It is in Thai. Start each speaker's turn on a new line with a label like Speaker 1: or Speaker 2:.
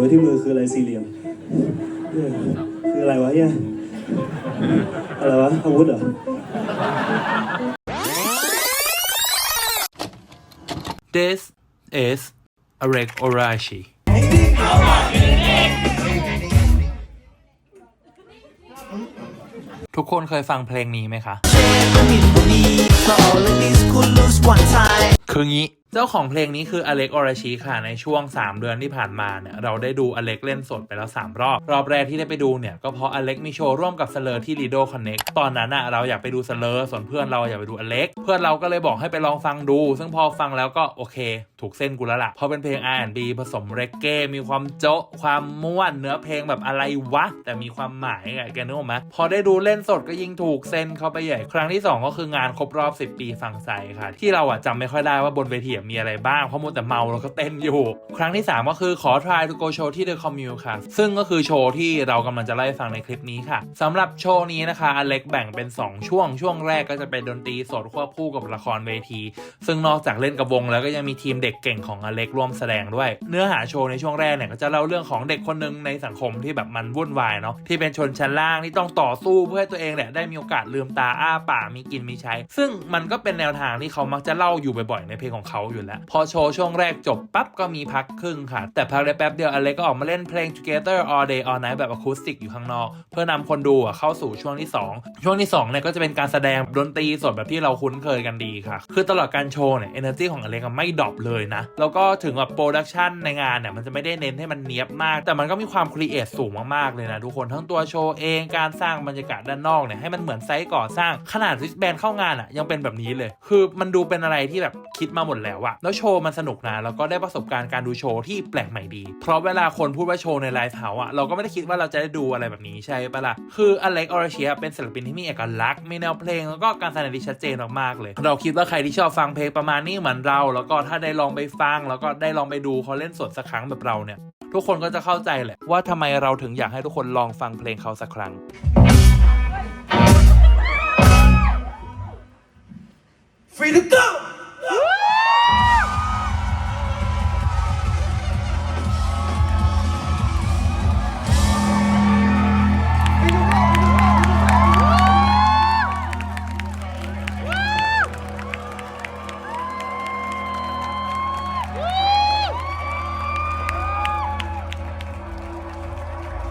Speaker 1: ไว้ที่มือคืออะไรสี่เหลี่ยมเนี่ยคืออะไรวะเนี่ยอะไรวะอาวุธเหรอ
Speaker 2: This is Arek Orashi ทุกคนเคยฟังเพลงนี้ไหมคะ คืองี้ เจ้าของเพลงนี้คืออเล็กอรชีค่ะ ในช่วง 3 เดือนที่ผ่านมาเนี่ยเราได้ดูอเล็กเล่นสดไปแล้ว 3 รอบ รอบแรกที่ได้ไปดูเนี่ย ก็เพราะอเล็กมีโชว์ร่วมกับเสเลอร์ที่ลีโดคอนเน็กตอนนั้นอะเราอยากไปดูเสเลอร์ส่วนเพื่อนเราอยากไปดูอเล็กเพื่อนเราก็เลยบอกให้ไปลองฟังดู ซึ่งพอฟังแล้วก็โอเค ถูกเส้นกูแล้วล่ะ เพราะเป็นเพลง R&B ผสมเรกเก้มีความโจ๊ะ ความม่วน เนื้อเพลงแบบอะไรวะ แต่มีความหมายอะแกนึกออกไหมพอได้ดูเล่นสดก็ยิ่งถูกเส้นเข้าไปใหญ่ ครั้งที่ 2 ก็คืองานครบรอบ 10 ปีฝั่งไซค่ะ ที่เราอะจำไม่ค่อยได้ว่าบนเวทีมีอะไรบ้าง เพราะมัวแต่เมาแล้วก็เต้นอยู่ ครั้งที่ 3 ก็คือขอ try to go show ที่ The Commune ค่ะ ซึ่งก็คือโชว์ที่เรากำลังจะไล่ฟังในคลิปนี้ค่ะสำหรับโชว์นี้นะคะอเล็กแบ่งเป็น 2 ช่วงช่วงแรกก็จะเป็นดนตรีสดควบคู่กับละครเวที ซึ่งนอกจากเล่นกับวงแล้วก็ยังมีทีมเด็กเก่งของอเล็กร่วมแสดงด้วย เนื้อหาโชว์ในช่วงแรกเนี่ยก็จะเล่าเรื่องของเด็กคนหนึ่งในสังคมที่แบบมันวุ่นวายเนาะที่เป็นชนชั้นล่างที่ต้องต่อสู้เพื่อให้ตัวเองเนี่ยได้มีโอกาสลืมตาอ้าปากมีกินมีใช้ ซึ่งมันก็เป็นแนวทางที่เขามักจะเล่าอยู่บ่อยๆในเพลงของเขาอยู่แล้ว พอโชว์ช่วงแรกจบปั๊บก็มีพักครึ่งค่ะ แต่พักได้แป๊บเดียวอเล็กก็ออกมาเล่นเพลง Together All Day All Night แบบอะคูสติกอยู่ข้างนอก เพื่อนำคนดูอะเข้าสู่ช่วงที่ 2 ช่วงที่2เนี่ยก็จะเป็นการแสดงดนตรีสดแบบที่เราคุ้นเคยกันดีค่ะ คือตลอดการโชว์เนี่ย energy ของอเล็กไม่ดรอปเลยนะ แล้วก็ถึงแบบโปรดักชันในงานเนี่ยมันจะไม่ได้เน้นให้มันเนียบมาก แต่มันก็มีความครีเอทสูงมากๆเลยนะทุกคนทั้งตัวโชว์เองการสร้างบรรยากาศด้านนอกเนี่ยให้มันเหมือนไซต์ก่อสร้างขนาดริสแบนเข้างานอะยังเป็นแบบนี้เลย คือมันดูเป็นอะไรที่แบบคิดมาหมดแล้วอะแล้วโชว์มันสนุกนะแล้วก็ได้ประสบการณ์การดูโชว์ที่แปลกใหม่ดี เพราะเวลาคนพูดว่าโชว์ในไลฟ์เฮาส์อะเราก็ไม่ได้คิดว่าเราจะได้ดูอะไรแบบนี้ใช่ปะล่ะคืออเล็กออร์เชียเป็นศิลปินที่มีเอกลักษณ์มีแนวเพลงแล้วก็การแสดงที่ชัดเจนมากๆเลย เราคิดว่าใครที่ชอบฟังเพลงประมาณนี้เหมือนเรา แล้วก็ถ้าได้ลองไปฟังแล้วก็ได้ลองไปดูเขาเล่นสดสักครั้งแบบเราเนี่ย ทุกคนก็จะเข้าใจแหละว่าทำไมเราถึงอยากให้ทุกคนลองฟังเพลงเขาสักครั้ง